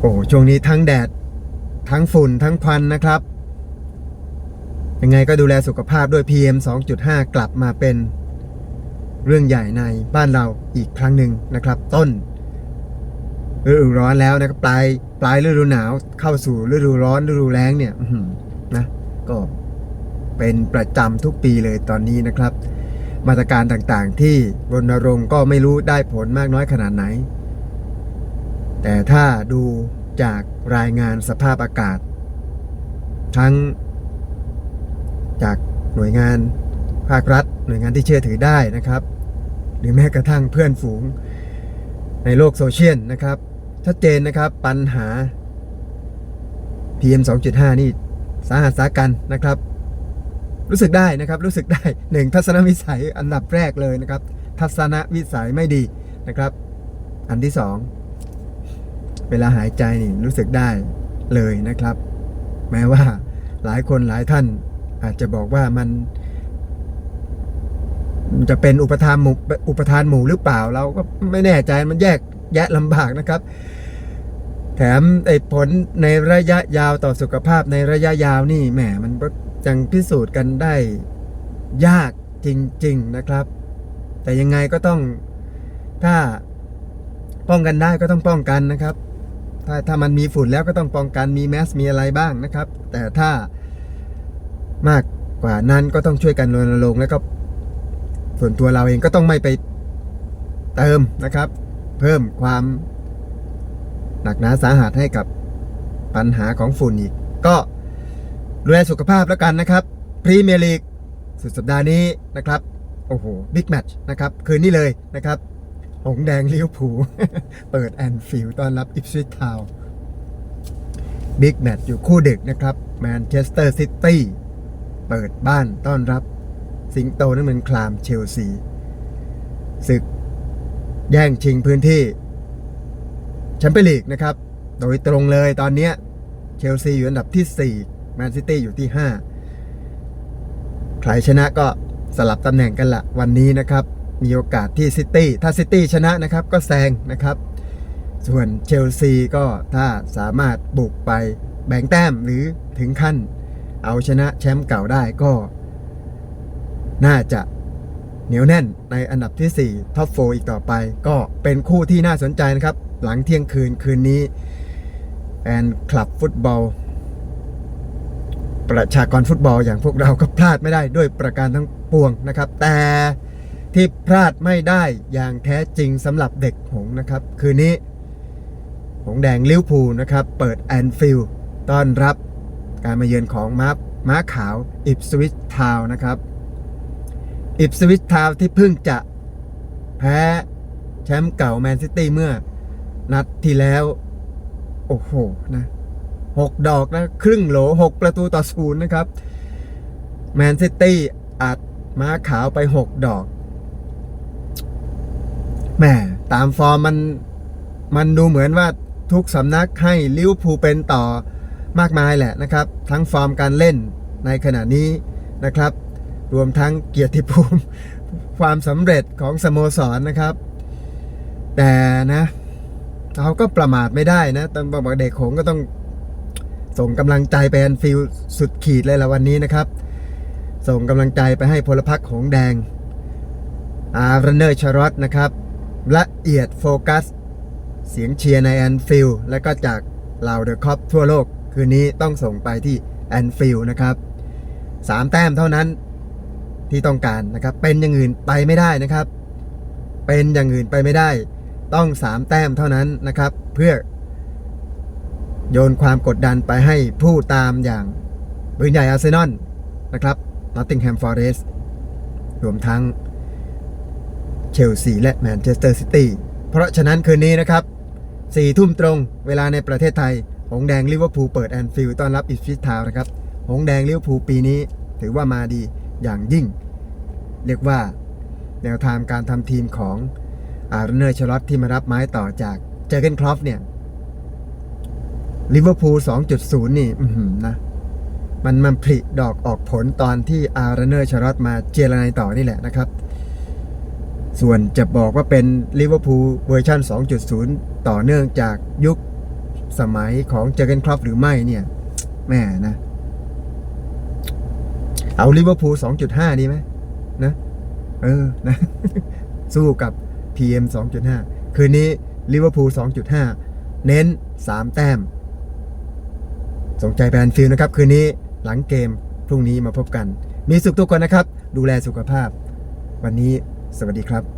โอ้ช่วงนี้ทั้งแดด ทั้งฝุ่นทั้งควันนะครับ ยังไงก็ดูแลสุขภาพด้วย PM 2.5 กลับมาเป็นเรื่องใหญ่ในบ้านเราอีกครั้งหนึ่งนะครับ ต้นฤดูร้อนแล้วนะครับปลายปลายฤดูหนาวเข้าสู่ฤดูร้อนฤดูแล้งเนี่ยนะก็เป็นประจำทุกปีเลยตอนนี้นะครับ มาตรการต่างๆที่รณรงค์ก็ไม่รู้ได้ผลมากน้อยขนาดไหน แต่ถ้าดูจากรายงานสภาพอากาศ ทั้งจากหน่วยงานภาครัฐ หน่วยงานที่เชื่อถือได้นะครับ หรือแม้กระทั่งเพื่อนฝูงในโลกโซเชียลนะครับ ชัดเจนนะครับปัญหา PM 2.5 นี่สาหัสสากันนะครับ รู้สึกได้นะครับรู้สึกได้หนึ่งทัศนวิสัยอันดับแรกเลยนะครับ ทัศนวิสัยไม่ดีนะครับ อันที่สอง เวลาหายใจนี่รู้สึกได้เลยนะครับ แม้ว่าหลายคนหลายท่านอาจจะบอกว่ามัน จะเป็นอุปทานหมู่อุปทานหมู่หรือเปล่า เราก็ไม่แน่ใจมันแยกแยะลำบากนะครับ แถมไอ้ผลในระยะยาวต่อสุขภาพในระยะยาวนี่แหมมันก็ยังพิสูจน์กันได้ยากจริง ๆนะครับ แต่ยังไงก็ต้องถ้าป้องกันได้ก็ต้องป้องกันนะครับ ถ้าถ้ามันมีฝุ่นแล้วก็ต้องป้องกันมีแมสมีอะไรบ้างนะครับ แต่ถ้ามากกว่านั้นก็ต้องช่วยกันรณรงค์แล้วก็ส่วนตัวเราเองก็ต้องไม่ไปเติมนะครับ เพิ่มความหนักหนาสาหัสให้กับปัญหาของฝุ่นอีก ก็ดูแลสุขภาพแล้วกันนะครับพรีเมียร์ลีกสุดสัปดาห์นี้นะครับ โอ้โหบิ๊กแมตช์นะครับ คืนนี้เลยนะครับ หงแดงเลิเวอร์พูลเปิดแอนฟิลด์ต้อนรับอิฟสวิททาวบิ๊กแมตช์อยู่คู่ดึกนะครับแมนเชสเตอร์ซิตี้เปิดบ้านต้อนรับ สิงโตนั่นมันคลามเชลซีศึก แย่งชิงพื้นที่แชมเปี้ยนลีกนะครับ โดยตรงเลยตอนนี้เชลซีอยู่อันดับที่ 4 แมนซิตี้อยู่ที่ 5 ใครชนะก็สลับตำแหน่งกันละวันนี้นะครับ มีโอกาสที่ซิตี้ถ้าซิตี้ชนะนะครับก็แซงนะครับ ส่วนเชลซีก็ถ้าสามารถบุกไปแบ่งแต้มหรือถึงขั้น เอาชนะแชมป์เก่าได้ก็ น่าจะเหนียวแน่นในอันดับที่4ท็อปโฟอีกต่อไป ก็เป็นคู่ที่น่าสนใจนะครับ หลังเที่ยงคืนคืนนี้แอนคลับฟุตบอล ประชากรฟุตบอลอย่างพวกเราก็พลาดไม่ได้ด้วยประการทั้งปวงนะครับ แต่ ที่พลาดไม่ได้อย่างแท้จริงสำหรับเด็กหงนะครับ คืนนี้ หงแดงลิวพูลนะครับ เปิดแอนฟิลต้อนรับการมาเยือนของม้าม้าขาวอิปสวิชทาวนะครับอิปสวิชทาวที่เพิ่งจะแพ้แชมป์เก่าแมนซิตี้เมื่อ นัดที่แล้ว โอ้โหนะหกดอกนะ ครึ่งโหลหกประตูต่อศูนย์นะครับ แมนซิตี้อัดม้าขาวไปหกดอก แหมตามฟอร์มมันมันดูเหมือนว่าทุกสำนักให้ลิวพูเป็นต่อมากมายแหละนะครับ ทั้งฟอร์มการเล่นในขณะนี้นะครับ รวมทั้งเกียรติภูมิความสำเร็จของสโมสรนะครับ แต่นะเราก็ประมาทไม่ได้นะตอนบอกเด็กหงก็ต้องส่งกำลังใจไปแอนฟิลสุดขีดเลยละวันนี้นะครับ ส่งกำลังใจไปให้พลพรรคหงแดง อาร์เรนเนอร์ชารอตนะครับ ละเอียดโฟกัส เสียงเชียร์ในแอนฟิลและก็จากเหล่าเดอะคอปทั่วโลก คืนนี้ต้องส่งไปที่แอนฟิลนะครับสามแต้มเท่านั้นที่ต้องการนะครับ เป็นอย่างอื่นไปไม่ได้นะครับ เป็นอย่างอื่นไปไม่ได้ ต้องสามแต้มเท่านั้นนะครับ เพื่อ โยนความกดดันไปให้ผู้ตามอย่างปืนใหญ่อาร์เซนอลนะครับนอตติงแฮมฟอเรสรวมทั้ง ชลซีและแมนเชสเตอร์ซิตี้เพราะฉะนั้นคืนนี้นะครับสี่ทุ่มตรงเวลาในประเทศไทย หงแดงลิเวอร์พูลเปิดแอนฟิลด์ต้อนรับอิสฟิทาวน์นะครับ หงแดงลิเวอร์พูลปีนี้ถือว่ามาดีอย่างยิ่ง เรียกว่าแนวทางการทำทีมของอาร์เนอร์ชลอตที่มารับไม้ต่อจากเจอเกนคลอฟเนี่ยลิเวอร์พูล2.0 นี่นะมันมันผลิดอกออกผลตอนที่อาร์เนอร์ชลอตมาเจรนายต่อนี่แหละนะครับ ส่วนจะบอกว่าเป็นลิเวอร์พูลเวอร์ชัน2.0 ต่อเนื่องจากยุคสมัยของเจอเกนครอปหรือไม่เนี่ยแม่นะ เอาลิเวอร์พูล2.5 ดีไหมนะ เออนะ สู้กับ PM 2.5 คืนนี้ลิเวอร์พูล2.5 เน้น 3 แต้ม สนใจแบนฟิลนะครับ คืนนี้หลังเกมพรุ่งนี้มาพบกัน มีสุขทุกคนนะครับ ดูแลสุขภาพ วันนี้ สวัสดีครับ